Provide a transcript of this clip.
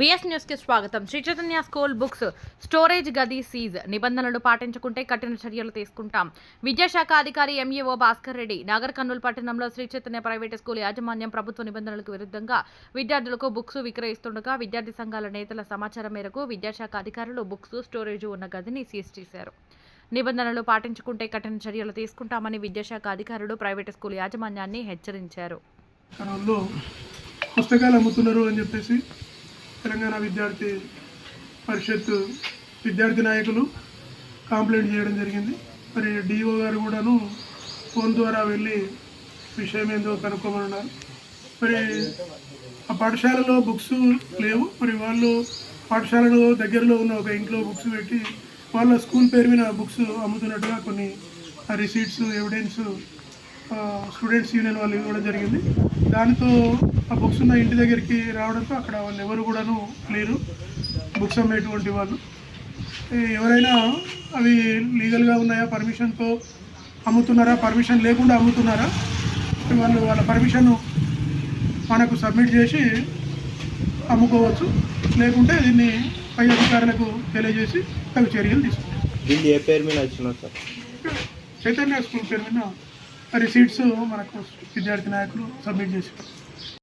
VS న్యూస్కి స్వాగతం. Sri Chaitanya school books storage గది సీజ్ నిబంధనలు పాటించకుంటే కఠిన చర్యలు తీసుకుంటాం. విద్యాశాఖ అధికారి ఎంఈఓ భాస్కర్ రెడ్డి నాగర్ కర్నూలు పట్టణంలో శ్రీ చైతన్య ప్రైవేట్ స్కూల్ యాజమాన్యం ప్రభుత్వ నిబంధనలకు విరుద్ధంగా విద్యార్థులకు బుక్స్ విక్రయిస్తుండగా విద్యార్థి సంఘాల నేతల సమాచారం మేరకు విద్యాశాఖ అధికారులు బుక్స్ స్టోరేజ్ ఉన్న గదిని సీజ్ చేశారు. నిబంధనలు పాటించుకుంటే కఠిన చర్యలు తీసుకుంటామని విద్యాశాఖ అధికారులు ప్రైవేట్ స్కూల్ యాజమాన్యాన్ని హెచ్చరించారు. పుస్తకాలు అమ్ముతున్నారు అని చెప్పేసి తెలంగాణ విద్యార్థి పరిషత్ విద్యార్థి నాయకులు కంప్లైంట్ చేయడం జరిగింది. మరి డిఓ గారు కూడాను ఫోన్ ద్వారా వెళ్ళి విషయం ఏందో కనుక్కోమన్నారు. మరి ఆ పాఠశాలలో బుక్స్ లేవు. మరి వాళ్ళు పాఠశాలలో దగ్గరలో ఉన్న ఒక ఇంట్లో బుక్స్ పెట్టి వాళ్ళ స్కూల్ పేరు మీద బుక్స్ అమ్ముతున్నట్టుగా కొన్ని రిసీట్స్ ఎవిడెన్స్ స్టూడెంట్స్ యూనియన్ వాళ్ళు ఇవ్వడం జరిగింది. దానితో ఆ బుక్స్ ఉన్న ఇంటి దగ్గరికి రావడంతో అక్కడ వాళ్ళు ఎవరు కూడాను లేరు. బుక్స్ అమ్మేటువంటి వాళ్ళు. ఎవరైనా అవి లీగల్గా ఉన్నాయా? పర్మిషన్తో అమ్ముతున్నారా? పర్మిషన్ లేకుండా అమ్ముతున్నారా? వాళ్ళు వాళ్ళ పర్మిషన్ మనకు సబ్మిట్ చేసి అమ్ముకోవచ్చు. లేకుంటే దీన్ని పై అధికారులకు తెలియజేసి తగు చర్యలు తీసుకుంటాం. దీన్ని ఏ పేరు మీద వచ్చినా సార్? చైతన్య స్కూల్ పేరు మీద రిసీట్స్ మనకు విద్యార్థి నాయకులు సబ్మిట్ చేశారు.